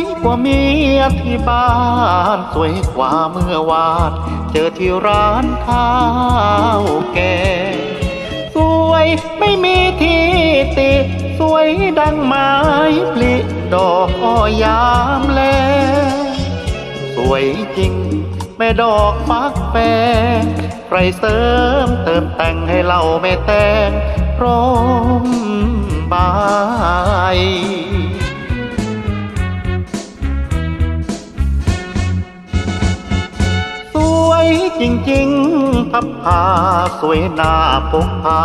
ยที่บ้าน สวยกว่าเมื่อวาน เจอที่ร้านข้าวแกงสวยไม่มีที่ติ สวยดังไม้ปลิดอกอ้อยามแล สวยจริงแม่ดอกฟักแฟงใครเสริมเติมแต่งให้เราแม่แต่งพร้อ จริงๆ พับผาสวยหน้าปกผา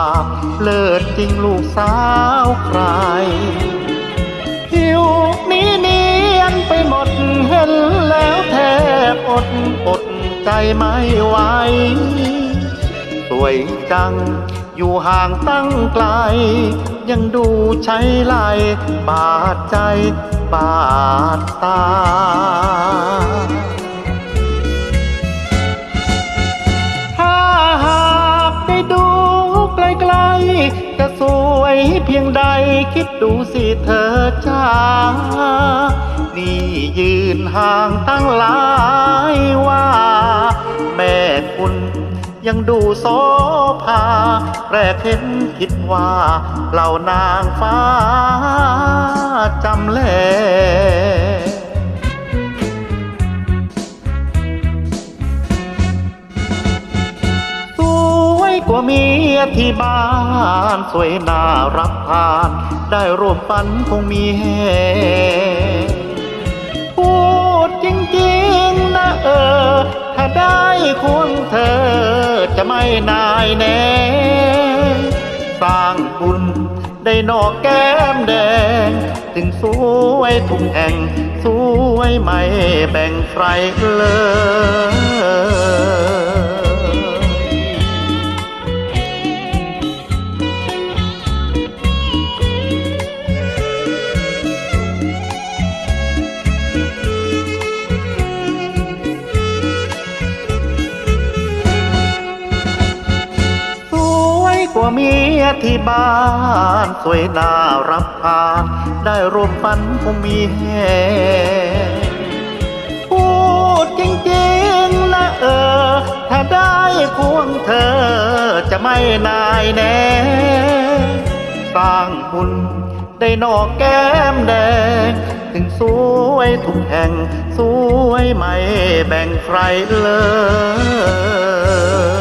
เลิศจริงลูกสาวใคร ผิวนี้เนียนไปหมดเห็นแล้วแทบอดอดใจไม่ไหว สวยจังอยู่ห่างตั้งไกล ยังดูใช้ไหลบาดใจบาดตา จะสวยเพียงใดคิดดูสิเธอจ้า นี่ยืนห่างตั้งหลายว่า แม่คุณยังดูโซภาแรกเห็นคิดว่าเหล่านางฟ้าจำแล วยกว่าเมียที่บ้านสวยน่ารับทาน ได้ร่วมฝันคงมีแห่พูดจริงๆนะเออ ถ้าได้คุณเธอจะไม่นายแน่สร้างบุญได้นอกแก้มแดง ถึงสวยทุกแห่ง สวยไม่แบ่งใครเลย กว่าเมียที่บ้าน สวยน่ารับทาน ได้ร่วมฝันคงมีแห่พูดจริงๆนะเออ ถ้าได้ควงเธอจะไม่นายแน่ สร้างบุญได้นอกแก้มแดง ถึงสวยทุกแห่ง สวยไม่แบ่งใครเลย